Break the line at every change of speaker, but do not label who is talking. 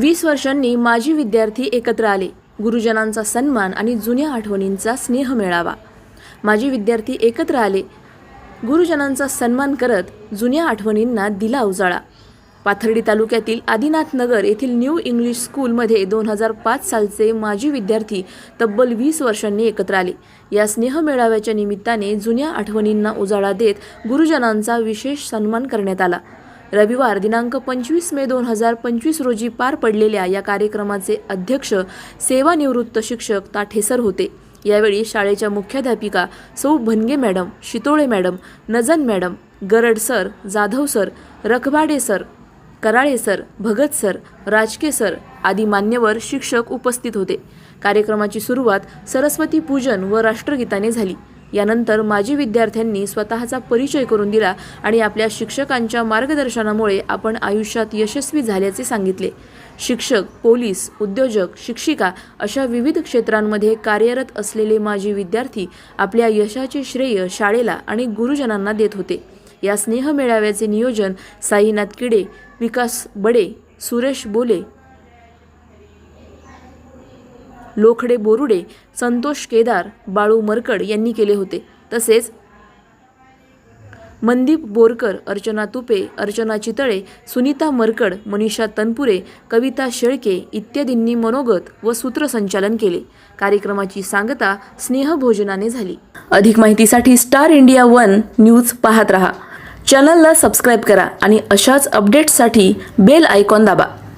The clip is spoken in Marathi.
वीस वर्षांनी माजी विद्यार्थी एकत्र आले. गुरुजनांचा सन्मान आणि जुन्या आठवणींचा स्नेह मेळावा. माजी विद्यार्थी एकत्र आले. गुरुजनांचा सन्मान करत जुन्या आठवणींना दिला उजाळा. पाथर्डी तालुक्यातील आदिनाथ नगर येथील न्यू इंग्लिश स्कूलमध्ये दोन हजार पाच सालचे माजी विद्यार्थी तब्बल वीस वर्षांनी एकत्र आले. या स्नेह मेळाव्याच्या निमित्ताने जुन्या आठवणींना उजाळा देत गुरुजनांचा विशेष सन्मान करण्यात आला. रविवार दिनांक पंचवीस मे दोन हजार पंचवीस रोजी पार पडलेल्या या कार्यक्रमाचे अध्यक्ष सेवानिवृत्त शिक्षक ताठेसर होते. यावेळी शाळेच्या मुख्याध्यापिका सौ Bhanage madam Shitole madam Najan madam Garad sir Jadhav sir Rakhbade sir Karale sir Bhagat sir Rajke sir आदी मान्यवर शिक्षक उपस्थित होते. कार्यक्रमाची सुरुवात सरस्वती पूजन व राष्ट्रगीताने झाली. यानंतर माजी विद्यार्थ्यांनी स्वतःचा परिचय करून दिला आणि आपल्या शिक्षकांच्या मार्गदर्शनामुळे आपण आयुष्यात यशस्वी झाल्याचे सांगितले. शिक्षक पोलीस उद्योजक शिक्षिका अशा विविध क्षेत्रांमध्ये कार्यरत असलेले माजी विद्यार्थी आपल्या यशाचे श्रेय शाळेला आणि गुरुजनांना देत होते. या स्नेह मेळाव्याचे नियोजन साईनाथ किडे विकास बडे सुरेश बोले लोखडे बोरुडे संतोष केदार बाळू मरकड यांनी केले होते. तसेच मनदीप बोरकर अर्चना तुपे अर्चना चितळे सुनीता मरकड मनीषा तनपुरे कविता शेळके इत्यादींनी मनोगत व सूत्रसंचालन केले. कार्यक्रमाची सांगता स्नेहभोजनाने झाली. अधिक माहितीसाठी स्टार इंडिया वन न्यूज पाहत रहा. चॅनलला सबस्क्राईब करा आणि अशाच अपडेट्ससाठी बेल आयकॉन दाबा.